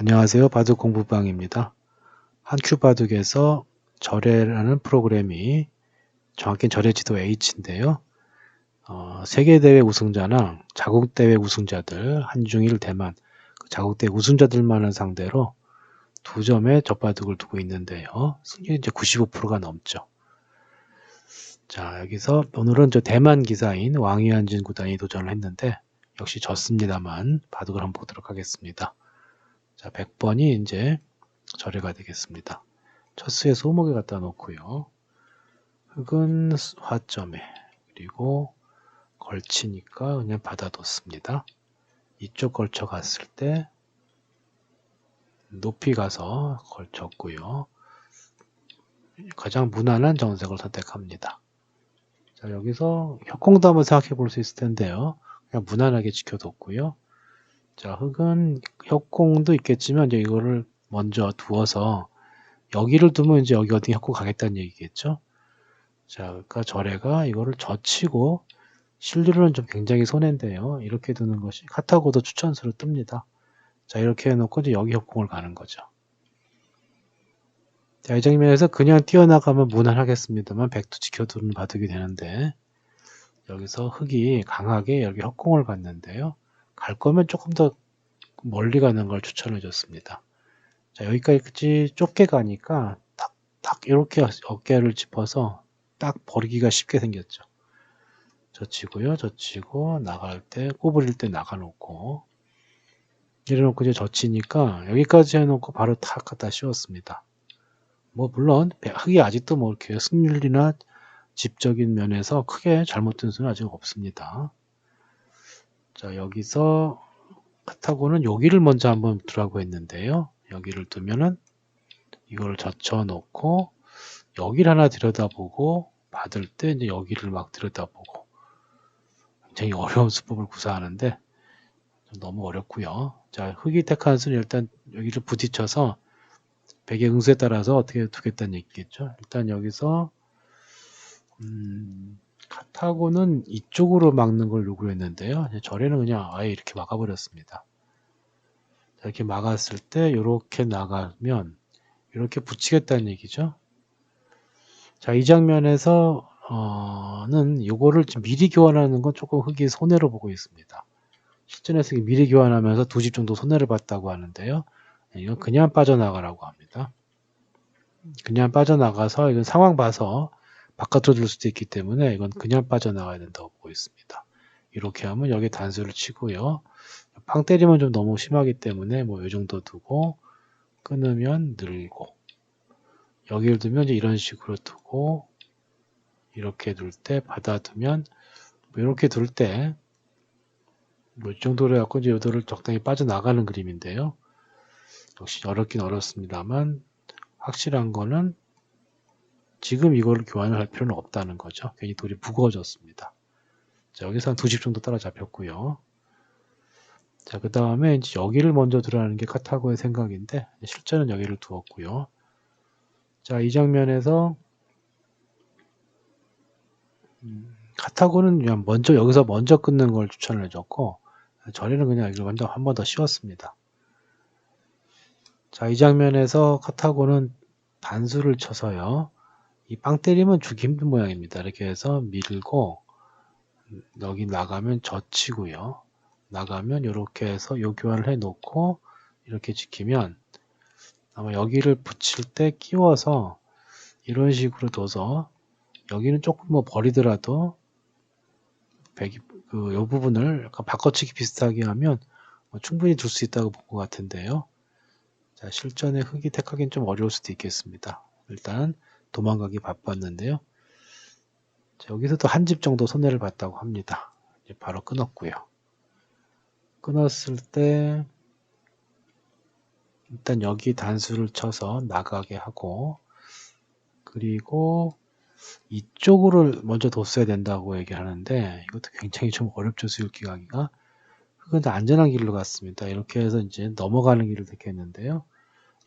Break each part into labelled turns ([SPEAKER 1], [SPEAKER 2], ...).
[SPEAKER 1] 안녕하세요. 바둑 공부방입니다. 한큐 바둑에서 절해라는 프로그램이 정확히 절해 지도 H인데요. 어, 세계대회 우승자나 자국대회 우승자들, 한중일, 대만, 그 자국대회 우승자들만을 상대로 두 점의 젖바둑을 두고 있는데요. 승률이 이제 95%가 넘죠. 자, 여기서 오늘은 저 대만 기사인 왕위안진 구단이 도전을 했는데 역시 졌습니다만 바둑을 한번 보도록 하겠습니다. 자, 100번이 이제 절해가 되겠습니다. 첫 수에 소목에 갖다 놓고요. 흙은 화점에 그리고 걸치니까 그냥 받아뒀습니다. 이쪽 걸쳐 갔을 때 높이 가서 걸쳤고요. 가장 무난한 정색을 선택합니다. 자, 여기서 협공도 한번 생각해 볼 수 있을 텐데요. 그냥 무난하게 지켜뒀고요. 자, 흙은 협공도 있겠지만, 이제 이거를 먼저 두어서, 여기를 두면 이제 여기 어디 협공 가겠다는 얘기겠죠? 자, 그러니까 절에가 이거를 젖히고, 실류로는 좀 굉장히 손해인데요. 이렇게 두는 것이 카타고도 추천수로 뜹니다. 자, 이렇게 해놓고 이제 여기 협공을 가는 거죠. 자, 이 장면에서 그냥 뛰어나가면 무난하겠습니다만, 백도 지켜두는 바둑이 되는데, 여기서 흙이 강하게 여기 협공을 갔는데요. 갈 거면 조금 더 멀리 가는 걸 추천해 줬습니다. 자, 여기까지 좁게 가니까 딱, 딱 이렇게 어깨를 짚어서 딱 버리기가 쉽게 생겼죠. 젖히고요. 젖히고 나갈 때 꼬부릴 때 나가놓고 이래놓고 이제 젖히니까 여기까지 해놓고 바로 탁 갖다 씌웠습니다. 뭐 물론 흙이 아직도 뭐 이렇게 승률이나 집적인 면에서 크게 잘못된 수는 아직 없습니다. 자, 여기서 카타고는 여기를 먼저 한번 두라고 했는데요. 여기를 두면은 이걸 젖혀 놓고 여기를 하나 들여다보고 받을 때 이제 여기를 막 들여다보고 굉장히 어려운 수법을 구사하는데 너무 어렵고요. 자, 흙이 택한 수는 일단 여기를 부딪혀서 백의 응수에 따라서 어떻게 두겠다는 얘기겠죠. 일단 여기서 음, 카타고는 이쪽으로 막는 걸 요구했는데요. 절에는 그냥 아예 이렇게 막아버렸습니다. 자, 이렇게 막았을 때 이렇게 나가면 이렇게 붙이겠다는 얘기죠. 자, 이 장면에서 어는 이거를 미리 교환하는 건 조금 흙이 손해로 보고 있습니다. 실전에서 미리 교환하면서 두 집 정도 손해를 봤다고 하는데요. 이건 그냥 빠져나가라고 합니다. 그냥 빠져나가서 이건 상황 봐서 바깥으로 들 수도 있기 때문에 이건 그냥 빠져나가야 된다고 보고 있습니다. 이렇게 하면 여기 단수를 치고요. 팡 때리면 좀 너무 심하기 때문에 뭐 이 정도 두고 끊으면 늘고 여기를 두면 이제 이런 식으로 두고 이렇게 둘 때 받아두면 뭐 이렇게 둘 때 뭐 이 정도로 해갖고 이제 요도를 적당히 빠져나가는 그림인데요. 역시 어렵긴 어렵습니다만 확실한 거는 지금 이거를 교환을 할 필요는 없다는 거죠. 괜히 돌이 무거워졌습니다. 자, 여기서 한 두 집 정도 따라잡혔고요. 자, 그 다음에 이제 여기를 먼저 들어가는 게 카타고의 생각인데, 실제는 여기를 두었고요. 자, 이 장면에서, 음, 카타고는 그냥 먼저, 여기서 먼저 끊는 걸 추천을 해줬고, 저희는 그냥 여기를 먼저 한 번 더 씌웠습니다. 자, 이 장면에서 카타고는 단수를 쳐서요. 이 빵 때리면 주기 힘든 모양입니다. 이렇게 해서 밀고 여기 나가면 젖히고요. 나가면 이렇게 해서 요 교환을 해 놓고 이렇게 지키면 아마 여기를 붙일 때 끼워서 이런 식으로 둬서 여기는 조금 뭐 버리더라도 그요 부분을 약간 바꿔치기 비슷하게 하면 뭐 충분히 둘 수 있다고 볼것 같은데요. 자, 실전에 흙이 택하기는 좀 어려울 수도 있겠습니다. 일단 도망가기 바빴는데요. 자, 여기서도 한 집 정도 손해를 봤다고 합니다. 이제 바로 끊었고요. 끊었을 때 일단 여기 단수를 쳐서 나가게 하고 그리고 이쪽으로 먼저 뒀어야 된다고 얘기하는데 이것도 굉장히 좀 어렵죠 수일기 가기가 그건 안전한 길로 갔습니다 이렇게 해서 이제 넘어가는 길을 택했는데요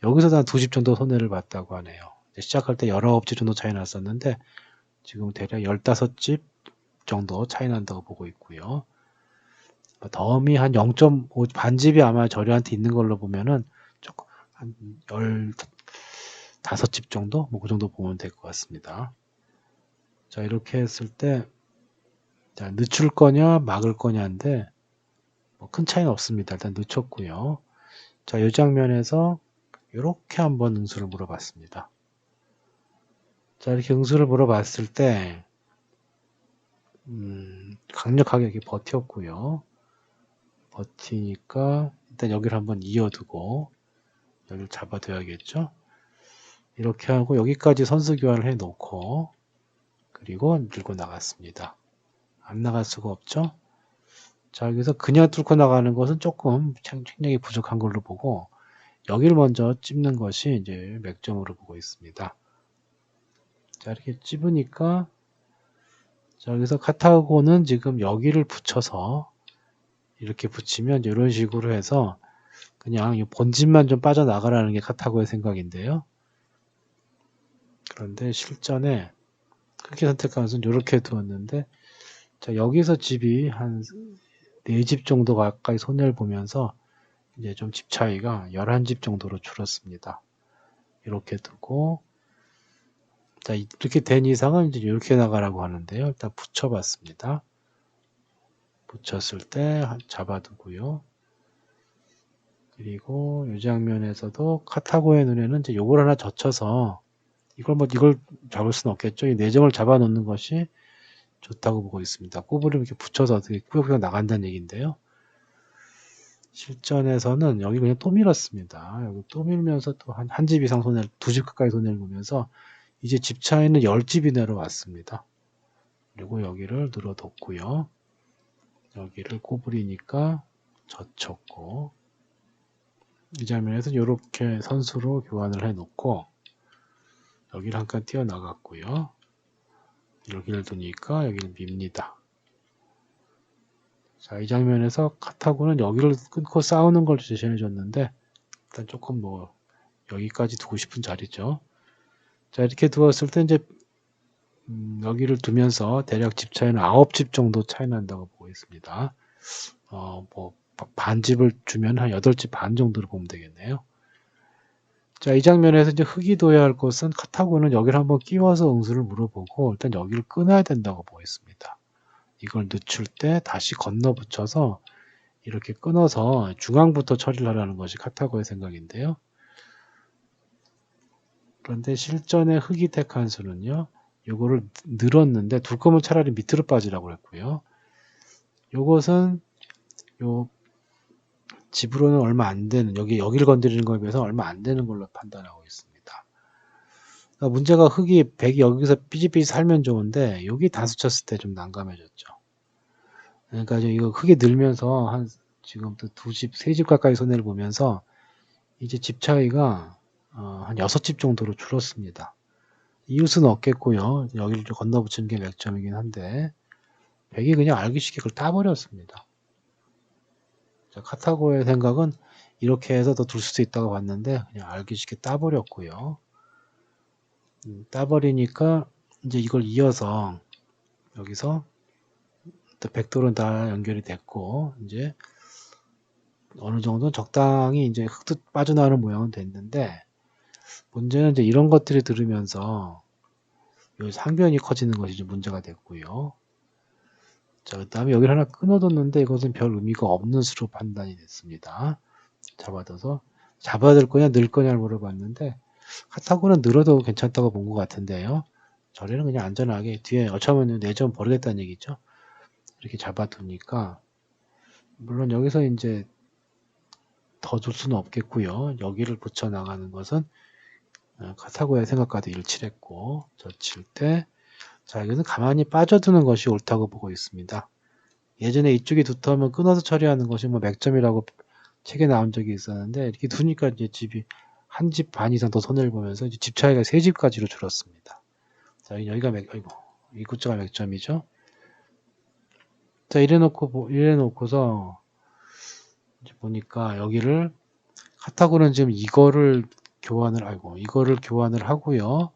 [SPEAKER 1] 여기서 한 두 집 정도 손해를 봤다고 하네요 시작할 때 19집 정도 차이 났었는데 지금 대략 15집 정도 차이 난다고 보고 있고요 덤이 한 0.5 반집이 아마 저희한테 있는 걸로 보면은 한 15집 정도? 뭐 그 정도 보면 될 것 같습니다. 자, 이렇게 했을 때, 자, 늦출 거냐, 막을 거냐인데, 뭐 큰 차이는 없습니다. 일단 늦췄고요. 자, 이 장면에서 이렇게 한번 응수를 물어봤습니다. 자, 이렇게 응수를 물어봤을 때, 음, 강력하게 이렇게 버텼고요. 버티니까 일단 여기를 한번 이어두고 여기를 잡아둬야겠죠. 이렇게 하고 여기까지 선수 교환을 해 놓고 그리고 밀고 나갔습니다. 안 나갈 수가 없죠. 자 여기서 그냥 뚫고 나가는 것은 조금 책력이 부족한 걸로 보고 여기를 먼저 찝는 것이 이제 맥점으로 보고 있습니다. 자 이렇게 찝으니까 자 여기서 카타고는 지금 여기를 붙여서 이렇게 붙이면 이런 식으로 해서 그냥 이 본진만 좀 빠져나가라는 게 카타고의 생각인데요. 그런데 실전에 그렇게 것은 이렇게 두었는데 자 여기서 집이 한 4집 정도 가까이 손해를 보면서 이제 좀 집 차이가 11집 정도로 줄었습니다. 이렇게 두고 자 이렇게 된 이상은 이제 이렇게 나가라고 하는데요. 일단 붙여봤습니다. 붙였을 때 잡아두고요. 그리고 이 장면에서도 카타고의 눈에는 이제 요걸 하나 젖혀서 이걸 뭐 이걸 잡을 수는 없겠죠. 이 내정을 잡아 놓는 것이 좋다고 보고 있습니다. 꼬부를 이렇게 붙여서 어떻게 꾸역꾸역 나간다는 얘기인데요. 실전에서는 여기 그냥 또 밀었습니다. 여기 또 밀면서 또 한 한 집 이상 손해를 두 집 가까이 손해를 보면서 이제 집 차이는 10집이 내려왔습니다. 그리고 여기를 늘어뒀고요. 여기를 꼬부리니까 젖혔고 이 장면에서 이렇게 선수로 교환을 해 놓고 여기를 한칸 띄어나갔고요. 여기를 두니까 여기를 밉니다. 자, 이 장면에서 카타고는 여기를 끊고 싸우는 걸 제시해 줬는데 일단 조금 뭐 여기까지 두고 싶은 자리죠. 자, 이렇게 두었을 때 이제 음, 여기를 두면서 대략 집 차이는 9집 정도 차이 난다고 보고 있습니다. 어, 뭐 반집을 주면 한 8집 반 정도로 보면 되겠네요. 자, 이 장면에서 이제 흙이 둬야 할 것은 카타고는 여기를 한번 끼워서 응수를 물어보고 일단 여기를 끊어야 된다고 보겠습니다. 이걸 늦출 때 다시 건너 붙여서 이렇게 끊어서 중앙부터 처리를 하라는 것이 카타고의 생각인데요. 그런데 실전의 흙이 택한 수는요. 요거를 늘었는데 둘 거면 차라리 밑으로 빠지라고 했고요. 요것은 요 집으로는 얼마 안 되는 여기 여기를 건드리는 거에 비해서 얼마 안 되는 걸로 판단하고 있습니다. 그러니까 문제가 흙이 100이 여기서 삐지삐지 살면 좋은데 여기 다수 쳤을 때 좀 난감해졌죠. 그러니까 이거 흙이 늘면서 한 지금 또 두 집, 세 집 가까이 손해를 보면서 이제 집 차이가 어, 한 여섯 집 정도로 줄었습니다. 이웃은 없겠고요. 여기를 좀 건너붙이는 게 맥점이긴 한데 100이 그냥 알기 쉽게 그걸 따버렸습니다. 자, 카타고의 생각은 이렇게 해서 더 둘 수도 있다고 봤는데 그냥 알기 쉽게 따버렸고요. 음, 따버리니까 이제 이걸 이어서 여기서 또 백돌은 다 연결이 됐고 이제 어느 정도 적당히 이제 흙도 빠져나오는 모양은 됐는데 문제는 이제 이런 것들이 들으면서 요 상변이 커지는 것이 좀 문제가 됐고요. 자, 그 다음에 여기를 하나 끊어뒀는데 이것은 별 의미가 없는 수로 판단이 됐습니다. 잡아둬서 잡아야 될 거냐 늘 거냐를 물어봤는데 카타고는 늘어도 괜찮다고 본 것 같은데요. 저래는 그냥 안전하게 뒤에 어쩌면 내점 버리겠다는 얘기죠. 이렇게 잡아두니까 물론 여기서 이제 더 줄 수는 없겠고요. 여기를 붙여 나가는 것은 어, 카타고의 생각과도 일치했고 젖힐 때 자, 여기는 가만히 빠져두는 것이 옳다고 보고 있습니다. 예전에 이쪽이 두터우면 끊어서 처리하는 것이 뭐 맥점이라고 책에 나온 적이 있었는데 이렇게 두니까 이제 집이 한 집 반 이상 더 손해를 보면서 이제 집 차이가 세 집까지로 줄었습니다. 자, 여기가 맥, 아이고, 이 구자가 맥점이죠. 자, 이래 놓고, 이래 놓고서 보니까 여기를 카타고는 지금 이거를 교환을, 아이고, 이거를 교환을 하고요.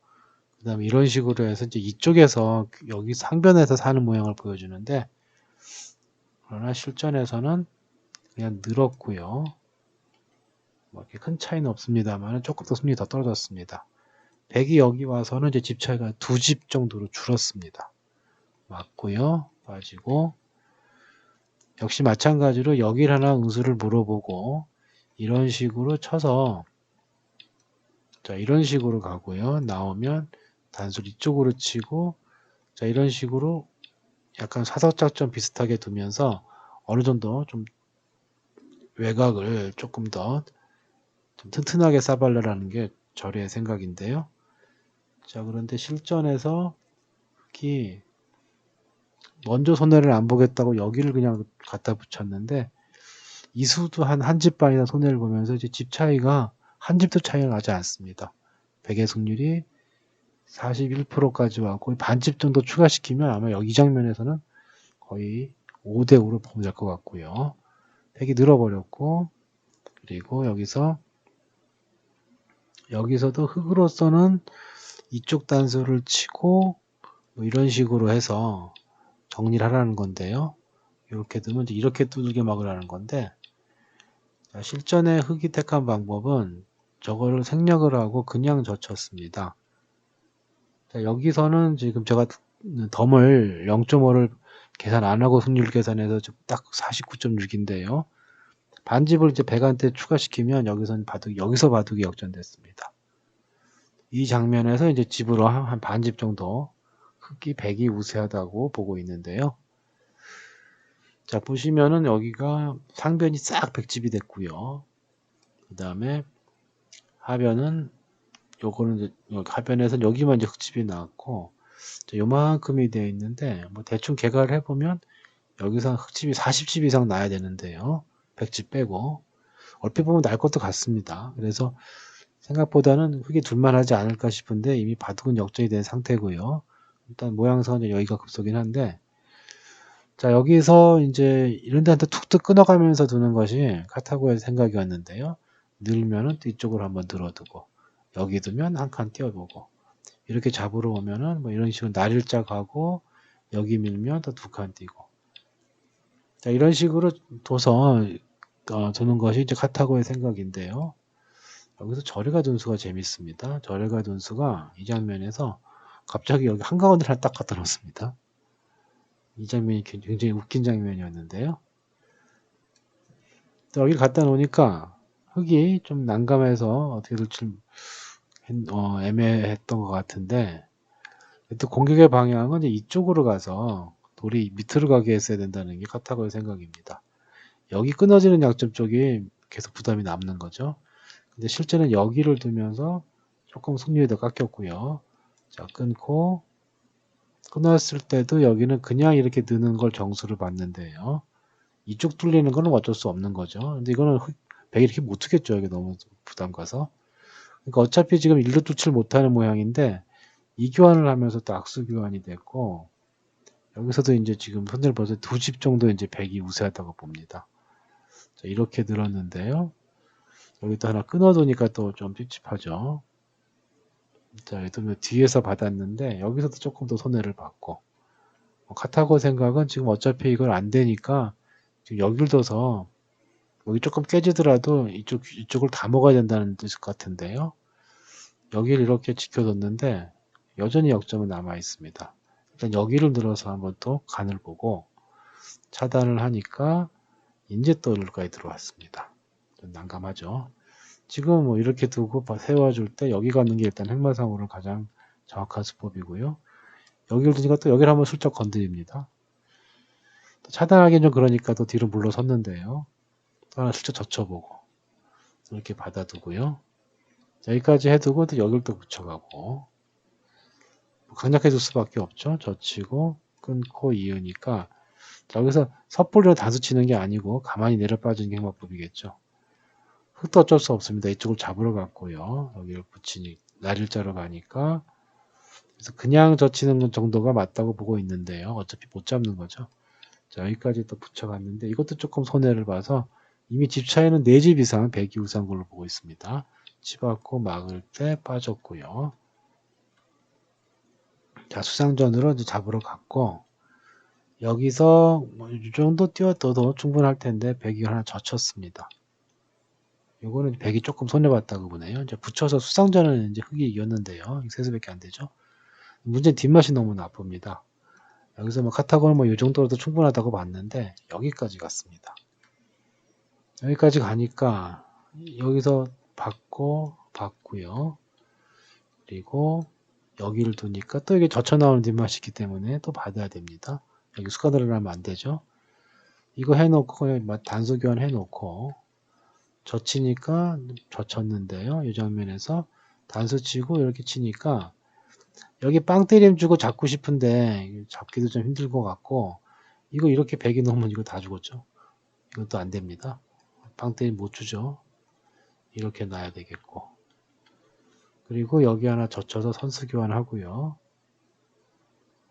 [SPEAKER 1] 그 다음에 이런 식으로 해서 이제 이쪽에서 여기 상변에서 사는 모양을 보여주는데 그러나 실전에서는 그냥 늘었고요. 뭐 이렇게 큰 차이는 없습니다만 조금 더 승률이 더 떨어졌습니다. 100이 여기 와서는 이제 집 차이가 두 집 정도로 줄었습니다. 맞고요. 빠지고 역시 마찬가지로 여길 하나 응수를 물어보고 이런 식으로 쳐서 자 이런 식으로 가고요. 나오면 단술 이쪽으로 치고 자 이런 식으로 약간 사석작전 비슷하게 두면서 어느 정도 좀 외곽을 조금 더 좀 튼튼하게 쌓아달라는 게 저의 생각인데요. 자 그런데 실전에서 흑이 먼저 손해를 안 보겠다고 여기를 그냥 갖다 붙였는데 이수도 한 한 집 반이나 손해를 보면서 이제 집 차이가 한 집도 차이가 나지 않습니다. 백의 승률이 41%까지 왔고 반집 정도 추가시키면 아마 여기 장면에서는 거의 5대 5로 보면 될것 같고요. 백이 늘어버렸고 그리고 여기서 여기서도 흙으로서는 이쪽 단수를 치고 뭐 이런 식으로 해서 정리를 하라는 건데요. 이렇게 두면 이렇게 두들겨 막으라는 건데 자, 실전에 흙이 택한 방법은 저거를 생략을 하고 그냥 젖혔습니다. 자, 여기서는 지금 제가 덤을 0.5를 계산 안 하고 승률 계산해서 딱 49.6인데요. 반집을 이제 백한테 추가시키면 여기서는 바둑, 여기서 바둑이 역전됐습니다. 이 장면에서 이제 집으로 한 반집 정도 흑기 100이 우세하다고 보고 있는데요. 자, 보시면은 여기가 상변이 싹 백집이 됐고요. 그 다음에 하변은 요거는 이제 하변에서 여기만 이제 흑집이 나왔고 요만큼이 되어 있는데 뭐 대충 계산을 해보면 여기서 흑집이 40집 이상 나야 되는데요. 100집 빼고 얼핏 보면 날 것도 같습니다. 그래서 생각보다는 흑이 둘만하지 않을까 싶은데 이미 바둑은 역전이 된 상태고요. 일단 모양선은 여기가 급소긴 한데 자 여기서 이제 이런 데한테 툭툭 끊어가면서 두는 것이 카타고의 생각이었는데요. 늘면은 또 이쪽으로 한번 늘어두고 여기 두면 한 칸 띄워보고 이렇게 잡으러 오면은 뭐 이런 식으로 날일자 가고 여기 밀면 또 두 칸 띄고 자 이런 식으로 둬서 어, 두는 것이 이제 카타고의 생각인데요. 여기서 절에가 dun수가 재밌습니다. 절에가 dun수가 이 장면에서 갑자기 여기 한가운데를 딱 갖다 놓습니다. 이 장면이 굉장히 웃긴 장면이었는데요. 여기 갖다 놓으니까 흙이 좀 난감해서 어떻게 될지 어, 애매했던 것 같은데 또 공격의 방향은 이쪽으로 가서 돌이 밑으로 가게 했어야 된다는 게 카타고의 생각입니다. 여기 끊어지는 약점 쪽이 계속 부담이 남는 거죠. 근데 실제는 여기를 두면서 조금 승률이 더 깎였고요. 자, 끊고 끊었을 때도 여기는 그냥 이렇게 느는 걸 정수를 받는데요. 이쪽 뚫리는 거는 어쩔 수 없는 거죠. 근데 이거는 백이 이렇게 못 두겠죠. 이게 너무 부담 가서. 그러니까 어차피 지금 일도 뚫질 못하는 모양인데 이 교환을 하면서 또 악수 교환이 됐고 여기서도 이제 지금 손을 벌써 두 집 정도 이제 백이 우세하다고 봅니다. 자, 이렇게 늘었는데요. 여기도 하나 끊어두니까 또 좀 찝찝하죠. 자, 뭐 뒤에서 받았는데 여기서도 조금 더 손해를 받고 뭐 카타고 생각은 지금 어차피 이걸 안 되니까 지금 여기를 둬서 여기 조금 깨지더라도 이쪽 이쪽을 다 먹어야 된다는 것 같은데요. 여기를 이렇게 지켜뒀는데 여전히 역점은 남아 있습니다. 일단 여기를 늘어서 한번 또 간을 보고 차단을 하니까 이제 또 여기까지 들어왔습니다. 좀 난감하죠. 지금 뭐 이렇게 두고 세워줄 때 여기 가는 게 일단 행마상으로 가장 정확한 수법이고요. 여기를 두니까 또 여기를 한번 슬쩍 건드립니다. 차단하기는 좀 그러니까 또 뒤로 물러섰는데요. 또 하나 슬쩍 젖혀보고 이렇게 받아두고요. 여기까지 해두고 또 여기를 또 붙여가고 강력해줄 수밖에 없죠. 젖히고 끊고 이으니까 여기서 섣불리 단수 치는 게 아니고 가만히 내려 빠지는 게 행마법이겠죠. 흙도 어쩔 수 없습니다. 이쪽을 잡으러 갔고요. 여기를 붙이니 날일자로 가니까 그래서 그냥 젖히는 정도가 맞다고 보고 있는데요. 어차피 못 잡는 거죠. 자, 여기까지 또 붙여갔는데 이것도 조금 손해를 봐서 이미 집 차이는 4집 이상 100이 우선 걸로 보고 있습니다. 치받고 막을 때 빠졌고요. 자, 수상전으로 이제 잡으러 갔고 여기서 뭐 이 정도 뛰어도 충분할 텐데 100이 하나 젖혔습니다. 요거는 백이 조금 손해봤다고 보네요. 이제 붙여서 수상전은 이제 흑이 이겼는데요. 세수밖에 안 되죠. 문제는 뒷맛이 너무 나쁩니다. 여기서 뭐 카타고는 뭐이 정도로도 충분하다고 봤는데 여기까지 갔습니다. 여기까지 가니까 여기서 받고 받고요. 그리고 여기를 두니까 또 이게 젖혀 나오는 뒷맛이기 때문에 또 받아야 됩니다. 여기 수가들을 하면 안 되죠. 이거 해놓고 단수 교환 해놓고 젖히니까 젖혔는데요. 이 장면에서 단수 치고 이렇게 치니까 여기 빵 때림 주고 잡고 싶은데 잡기도 좀 힘들 것 같고 이거 이렇게 백이 넘으면 이거 다 죽었죠. 이것도 안 됩니다. 빵 때림 못 주죠. 이렇게 놔야 되겠고 그리고 여기 하나 젖혀서 선수 교환하고요.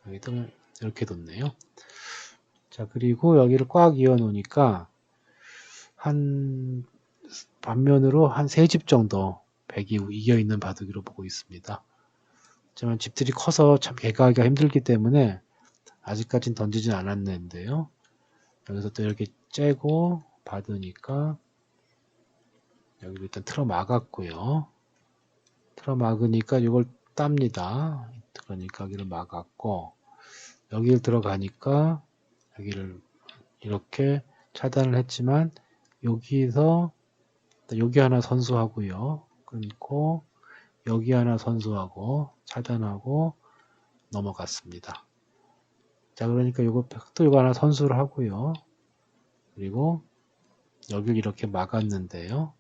[SPEAKER 1] 여기도 이렇게 뒀네요. 자 그리고 여기를 꽉 이어 놓으니까 한 반면으로 한 세 집 정도 백이 이겨 있는 바둑이로 보고 있습니다. 하지만 집들이 커서 참 개가하기가 힘들기 때문에 아직까진 던지진 않았는데요. 여기서 또 이렇게 째고 받으니까 여기를 일단 틀어 막았고요. 틀어 막으니까 이걸 땁니다. 그러니까 여기를 막았고 여기를 들어가니까 여기를 이렇게 차단을 했지만 여기서 여기 하나 선수하고요. 끊고 여기 하나 선수하고 차단하고 넘어갔습니다. 자 그러니까 이거 또 이거 하나 선수를 하고요. 그리고 여기를 이렇게 막았는데요.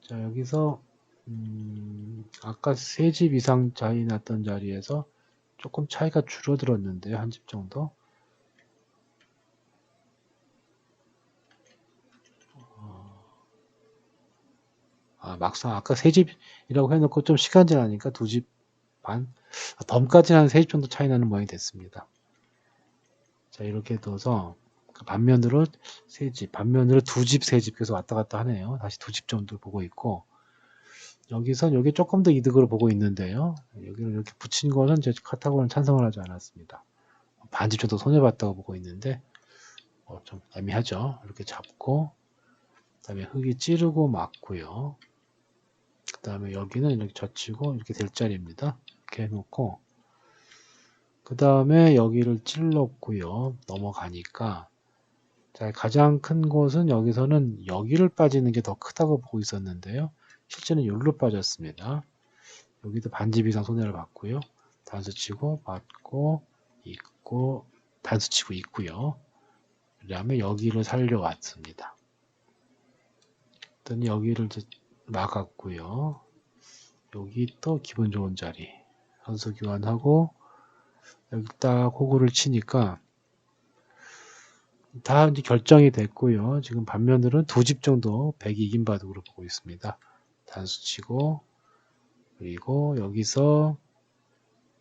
[SPEAKER 1] 자 여기서 음, 아까 세 집 이상 차이 났던 자리에서 조금 차이가 줄어들었는데요. 한 집 정도. 아, 막상 아까 세 집이라고 해놓고 좀 시간 지나니까 두 집 반, 아, 덤까지는 한세 집 정도 차이 나는 모양이 됐습니다. 자, 이렇게 둬서 반면으로 세 집, 반면으로 두 집, 세 집 계속 왔다 갔다 하네요. 다시 두 집 정도 보고 있고, 여기서 여기 조금 더 이득으로 보고 있는데요. 여기를 이렇게 붙인 거는 제 카타고는 찬성을 하지 않았습니다. 반집 정도 손해봤다고 보고 있는데, 어, 좀 애매하죠. 이렇게 잡고, 그 다음에 흙이 찌르고 막고요. 그 다음에 여기는 이렇게 젖히고 이렇게 될 자리입니다. 이렇게 해놓고 그 다음에 여기를 찔렀고요. 넘어가니까 자 가장 큰 곳은 여기서는 여기를 빠지는 게 더 크다고 보고 있었는데요. 실제는 여기로 빠졌습니다. 여기도 반집 이상 손해를 봤고요. 단수 치고 맞고 있고 단수 치고 있고요. 그 다음에 여기를 살려왔습니다. 일단 여기를 막았고요. 여기 또 기분 좋은 자리 선수 교환하고 여기 딱 호구를 치니까 다 이제 결정이 됐고요. 지금 반면으로는 두 집 정도 100 이긴 바둑으로 보고 있습니다. 단수 치고 그리고 여기서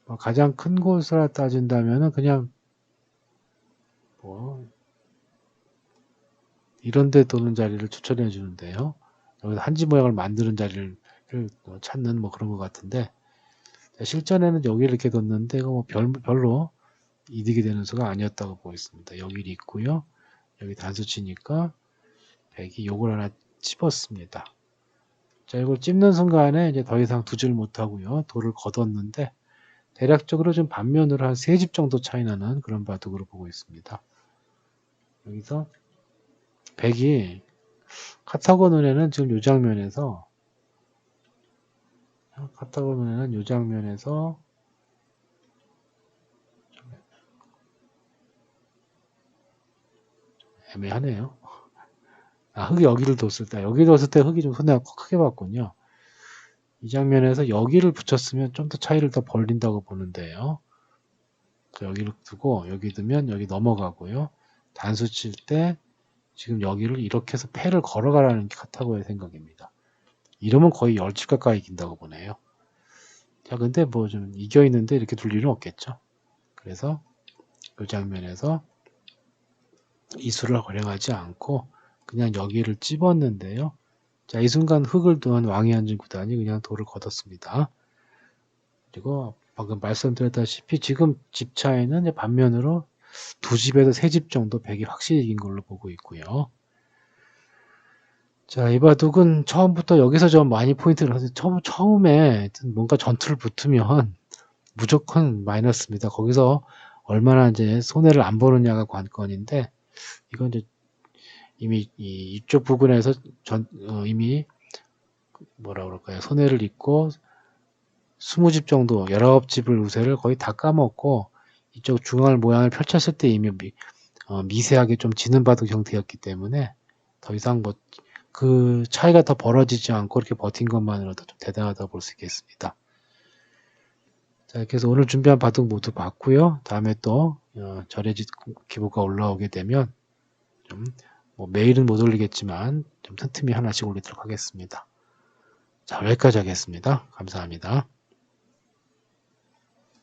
[SPEAKER 1] 뭐 가장 큰 곳을 따진다면은 그냥 뭐 이런데 도는 자리를 추천해 주는데요. 여기서 한지 모양을 만드는 자리를 찾는 뭐 그런 것 같은데 실전에는 여기를 이렇게 뒀는데 이거 뭐 별, 별로 이득이 되는 수가 아니었다고 보고 있습니다. 여기를 있고요. 여기 단수 치니까 백이 요걸 하나 찝었습니다. 자 이걸 찝는 순간에 이제 더 이상 두질 못하고요. 돌을 걷었는데 대략적으로 좀 반면으로 한세집 정도 차이 나는 그런 바둑으로 보고 있습니다. 여기서 백이 카타고 눈에는 지금 이 장면에서 카타고 눈에는 이 장면에서 애매하네요. 아, 흙이 여기를 뒀을 때, 여기 뒀을 때 흙이 좀 손해가 크게 봤군요. 이 장면에서 여기를 붙였으면 좀 더 차이를 더 벌린다고 보는데요. 여기를 두고 여기 두면 여기 넘어가고요. 단수 칠 때 지금 여기를 이렇게 해서 패를 걸어가라는 게 카타고의 생각입니다. 이러면 거의 10집 가까이 이긴다고 보네요. 자, 근데 뭐 좀 이겨 있는데 이렇게 둘 일은 없겠죠. 그래서 이 장면에서 이수를 활용하지 않고 그냥 여기를 찝었는데요. 자, 이 순간 흙을 두한 왕이 앉은 구단이 그냥 돌을 걷었습니다. 그리고 방금 말씀드렸다시피 지금 집 차이는 반면으로 두 집에서 세 집 정도 백이 확실히 이긴 걸로 보고 있고요. 자, 이 바둑은 처음부터 여기서 좀 많이 포인트를 하세요. 처음, 처음에 뭔가 전투를 붙으면 무조건 마이너스입니다. 거기서 얼마나 이제 손해를 안 보느냐가 관건인데, 이건 이제 이미 이, 이쪽 부분에서 전, 어, 이미 뭐라 그럴까요? 손해를 입고 20집 정도, 19집을 우세를 거의 다 까먹고 이쪽 중앙 모양을 펼쳤을 때 이미 미, 어, 미세하게 좀 지는 바둑 형태였기 때문에 더 이상 뭐 그 차이가 더 벌어지지 않고 이렇게 버틴 것만으로도 좀 대단하다고 볼 수 있겠습니다. 자, 해서 오늘 준비한 바둑 모두 봤고요. 다음에 또 어, 절해지 기보가 올라오게 되면 좀 뭐 매일은 못 올리겠지만 좀 틈틈이 하나씩 올리도록 하겠습니다. 자, 여기까지 하겠습니다. 감사합니다.